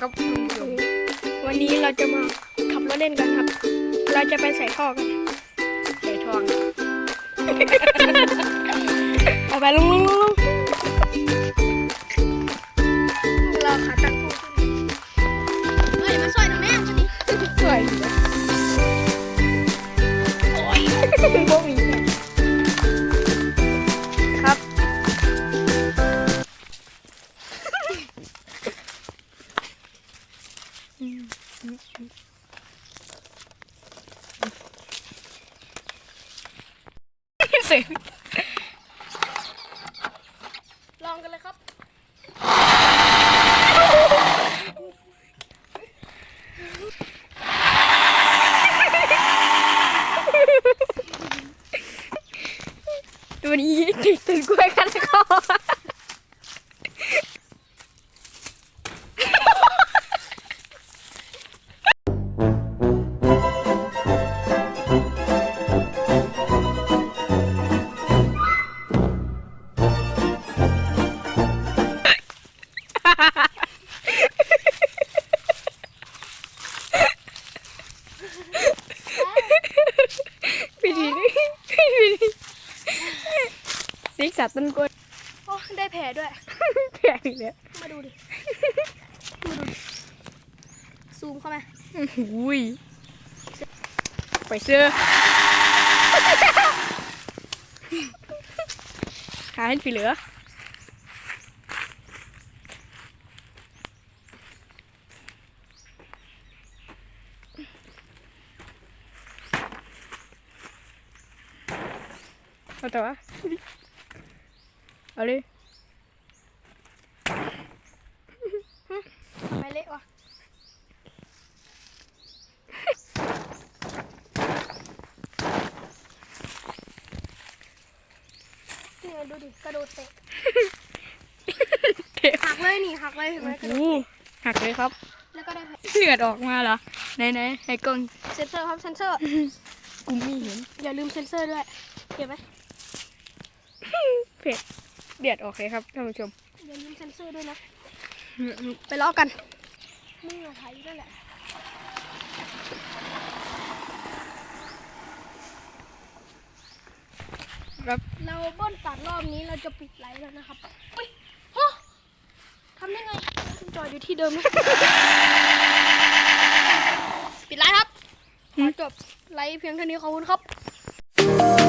ครับคุณผู้ชมวันนี้เราจะมาขับรถเล่นกันครับ เราจะไปใส่ท่อกันใส่ทองเอาไปลงลงลงลงเราขาตั้งคู่ขึ้นเฮ้ยมาช่วยหน่อยแม่พอดีสวย เสียงลองกันเลยครับ ตัวนี้ติดตื่นกล้วยกันเข พี่ดีพี่ดีซิกสัตว์ต้นกล้วยโอ้ได้แผลด้วยแข็งเลยมาดูดิ มาดูดิ ซูมเข้ามาอุ้ยไปเสื้อหาให้พี่เหลือ เอาแต่ว่าเอาเลยทำไมเละวะนี่ไงดูดิกระโดดเตะเทปหักเลยนี่หักเลยเห็นไหมกระโดดโอ้หักเลยครับ แล้วก็ได้แผลเลือดออกมาเหรอไหนไหนๆให้กล้องเซนเซอร์ครับเซนเซอร์กูไม่เห็นอย่าลืมเซนเซอร์ด้วยเก็บไหม เผ็ดเดือดออกเลยครับท่านผู้ชมอย่าลืมเซนเซอร์ด้วยนะไปล้อกันมึงอะถ่ายอยู่นั่นแหละครับเราเบ้นตัดรอบนี้เราจะปิดไลฟ์แล้วนะครับอุ้ยโอ้ทำได้ไงคุณจอดอยู่ที่เดิมนะปิดไลฟ์ครับขอจบไลฟ์เพียงเท่านี้ขอบคุณครับ